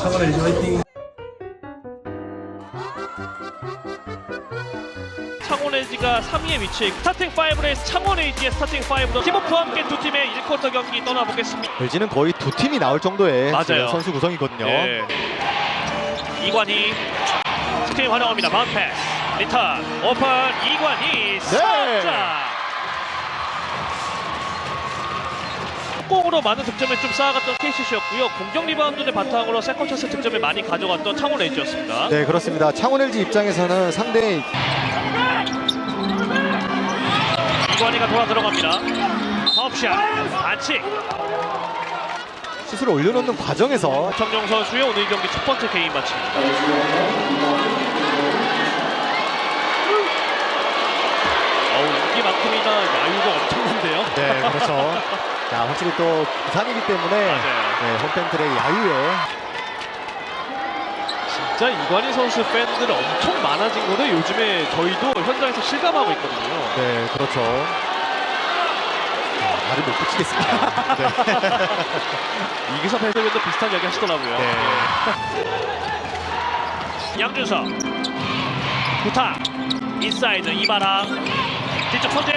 창원 LG 화이팅! 창원 LG가 3위에 위치해 스타팅 5레이스 창원 LG의 스타팅 5로 팀워크와 함께 두 팀의 1쿼터 경기 떠나보겠습니다. LG는 거의 두 팀이 나올 정도의 맞아요. 선수 구성이거든요. 예. 이관희 스크린 활용합니다. 바운드 패스 리턴 오픈 이관희 살짝 공으로 많은 득점을 좀 쌓아갔던 KCC였고요. 공격 리바운드를 바탕으로 세컨처스 득점을 많이 가져갔던 창원 LG였습니다. 네, 그렇습니다. 창원 LG 입장에서는 상대의 이관희가 돌아 들어갑니다. 파업샷 반칙 슛을 올려놓는 과정에서 정용 선수의 오늘 경기 첫 번째 개인 마칩니다. 어우 인기만큼이나 야유가 엄청난데요. 네, 그렇죠. 자, 확실히 또 부산이기 때문에. 네, 홈팬들의 야유에 진짜 이관희 선수 팬들 엄청 많아진 거를 요즘에 저희도 현장에서 실감하고 있거든요. 네, 그렇죠. 자, 말을 못 붙이겠습니다. 네. 이기섭 해설위원도 비슷한 이야기 하시더라고요. 네. 양준석 부타 인사이드 이바람 뒤쪽 선제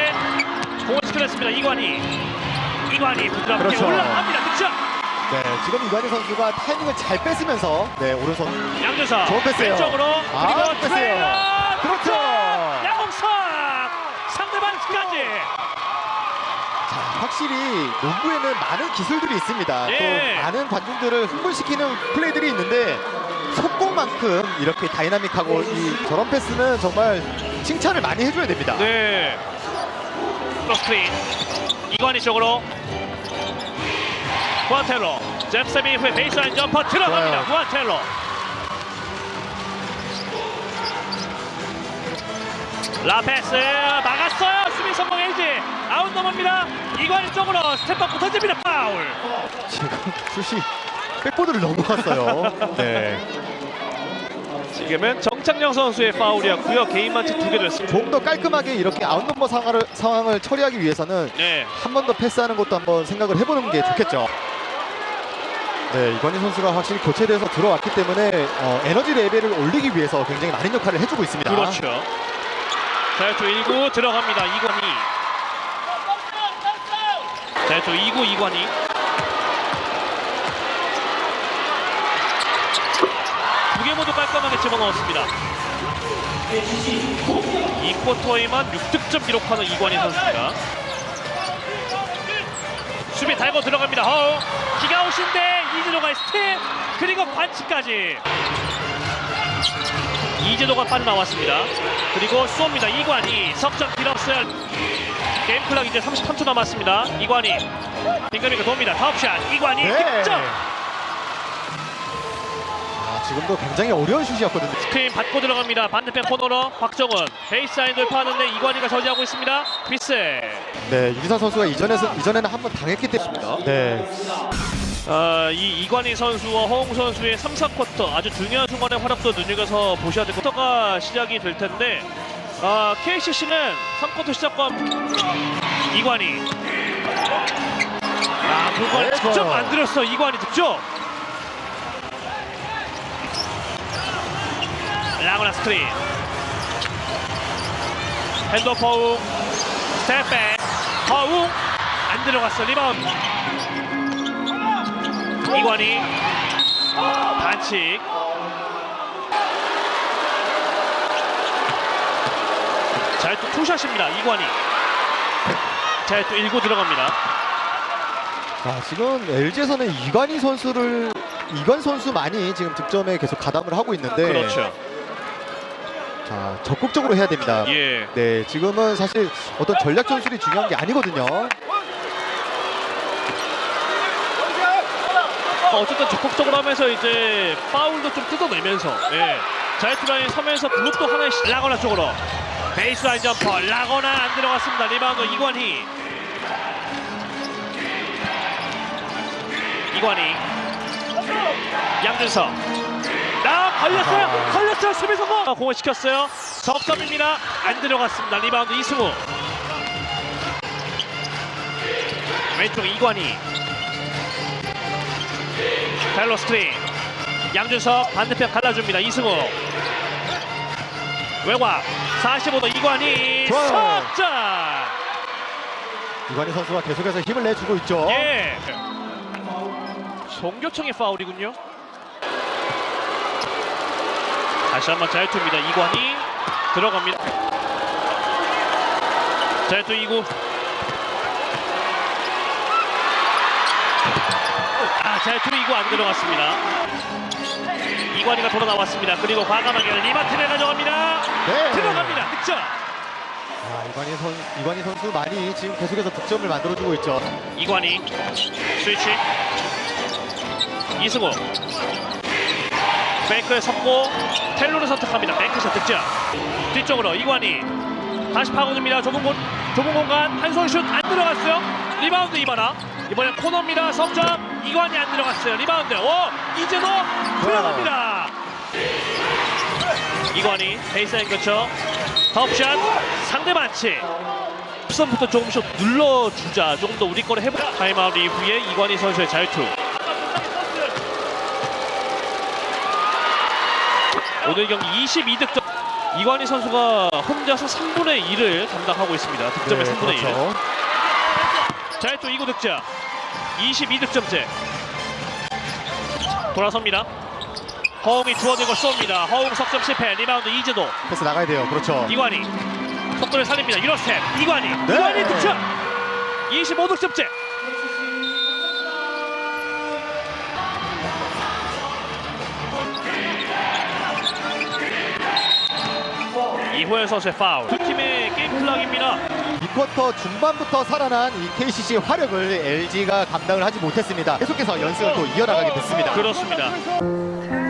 공을 시켜냈습니다 이관희 이관희 부드럽게 그렇죠. 올라갑니다 득점 네, 지금 이관희 선수가 타이밍을 잘 뺏으면서 네, 오른손 양준석 좋은 패스예요. 왼쪽으로 아, 그리고 패스예요. 트레이너 그렇죠. 양홍석 상대방까지 자, 확실히 농구에는 많은 기술들이 있습니다. 예. 또 많은 관중들을 흥분시키는 플레이들이 있는데 속공만큼 이렇게 다이나믹하고 이 저런 패스는 정말 칭찬을 많이 해줘야 됩니다. 네 크로스크린 이관희 쪽으로. 구아텔로. 잽쌤이 후에 베이스라인 점퍼 들어갑니다. 구아텔로. 라페스 막았어요. 수비 성공 LG 아웃 넘어갑니다. 이관희 쪽으로 스텝바꾸 던집니다. 파울. 지금 슛이 백보드를 넘어갔어요. 네. 지금은 정창영 선수의 파울이었고요. 개인 만치 두 개 됐습니다. 조금 더 깔끔하게 이렇게 아웃넘버 상황을, 상황을 처리하기 위해서는 네. 한 번 더 패스하는 것도 한번 생각을 해보는 게 좋겠죠. 네, 이관희 선수가 확실히 교체돼서 들어왔기 때문에 어, 에너지 레벨을 올리기 위해서 굉장히 많은 역할을 해주고 있습니다. 그렇죠. 자유투 1구 들어갑니다. 이관희. 자유투 2구 이관희 두 개 모두 깔끔하게 집어넣었습니다 이 쿼터에만 6득점 기록하는 이관희 선수입니다 수비 달고 들어갑니다 허우 기가웃인데 이진호가 스텝 그리고 반칙까지 이재도가 빠져나왔습니다. 그리고 쏩니다. 이관희 석점 길었어요. 게임 클락 이제 33초 남았습니다. 이관희 빙글빙글 돕니다. 타업샷 이관희 네. 득점 아, 지금도 굉장히 어려운 슛이었거든요. 스크린 받고 들어갑니다. 반대편 코너로 박정은 베이스라인 돌파하는데 이관희가 저지하고 있습니다. 미스 네, 유기선 선수가 이전에서 이전에는 한 번 당했기 때문에. 네, 어, 이 이관희 선수와 허웅 선수의 3, 4쿼터 아주 중요한 순간의 활약도 눈여겨서 보셔야 될 쿼터가 시작이 될 텐데 어, KCC는 3쿼터 시작과 이관희 아, 그걸 아이고. 득점 만들었어 이관희 득점 라고나 스크린. 핸드오프 허웅 스텝백. 허웅 안 들어갔어 리바운드. 이관희 반칙. 자또 투샷입니다 이관희. 자또 1구 들어갑니다. 자, 지금 LG에서는 이관희 선수를 이관 선수만이 지금 득점에 계속 가담을 하고 있는데, 그렇죠 자 적극적으로 해야 됩니다. 예 네, 지금은 사실 어떤 전략 전술이 중요한 게 아니거든요. 어, 어쨌든 적극적으로 하면서 이제 파울도 좀 뜯어내면서 예. 자유투라인 서면서 블록도 하나의 시- 라거나 쪽으로 베이스라인 점퍼 라거나 안 들어갔습니다 리바운드 이관희 이관희 양준석 나 걸렸어요. 아하. 걸렸어요. 수비 성공. 아, 공을 시켰어요. 석점입니다. 안 들어갔습니다. 리바운드 이승우. 왼쪽 이관희. 달로 스크린. 양준석 반대편 갈라줍니다. 이승우. 외곽. 45도 이관희. 좋아요. 석점. 이관희 선수가 계속해서 힘을 내주고 있죠. 예. 송교청의 파울이군요. 다시 한번 자유투입니다. 이관희 들어갑니다. 자유투 2구 아 자유투 2구 안 들어갔습니다. 이관희가 돌아 나왔습니다. 그리고 과감하게 리마트를 가져갑니다. 네. 들어갑니다. 득점. 아, 이관희 선 이관희 선수 많이 지금 계속해서 득점을 만들어주고 있죠. 이관희 스위치 이승우 페이크에 섰고 텔로를 선택합니다. 뱅크샷 득점. 뒤쪽으로 이관희. 다시 파고듭니다. 좁은, 공, 좁은 공간. 한 손 슛 안 들어갔어요. 리바운드 이바나. 이번엔 코너입니다. 석점. 이관희 안 들어갔어요. 리바운드. 오 이제도 들어갑니다. 이관희 베이스라인 교쳐 덮샷. 상대 반칙 앞선부터 조금씩 눌러주자. 조금 더 우리 거를 해보자 타임아웃 이후에 이관희 선수의 자유투 오늘 경기 22득점. 이관희 선수가 혼자서 3분의 1을 담당하고 있습니다. 득점의 3분의 1 그렇죠. 자유투 2구 득점. 22득점째. 돌아섭니다. 허웅이 주어지고 쏩니다. 허웅 석점 실패. 리바운드 이재도. 패스 나가야 돼요. 그렇죠. 이관희. 속도를 살립니다. 유로스텝 이관희. 네. 이관희 득점. 25득점째 이호연 선수의 파울 두 팀의 게임 플락입니다. 이 쿼터 중반부터 살아난 이 KCC의 화력을 LG가 감당을 하지 못했습니다. 계속해서 연승을 또 이어나가게 됐습니다. 그렇습니다.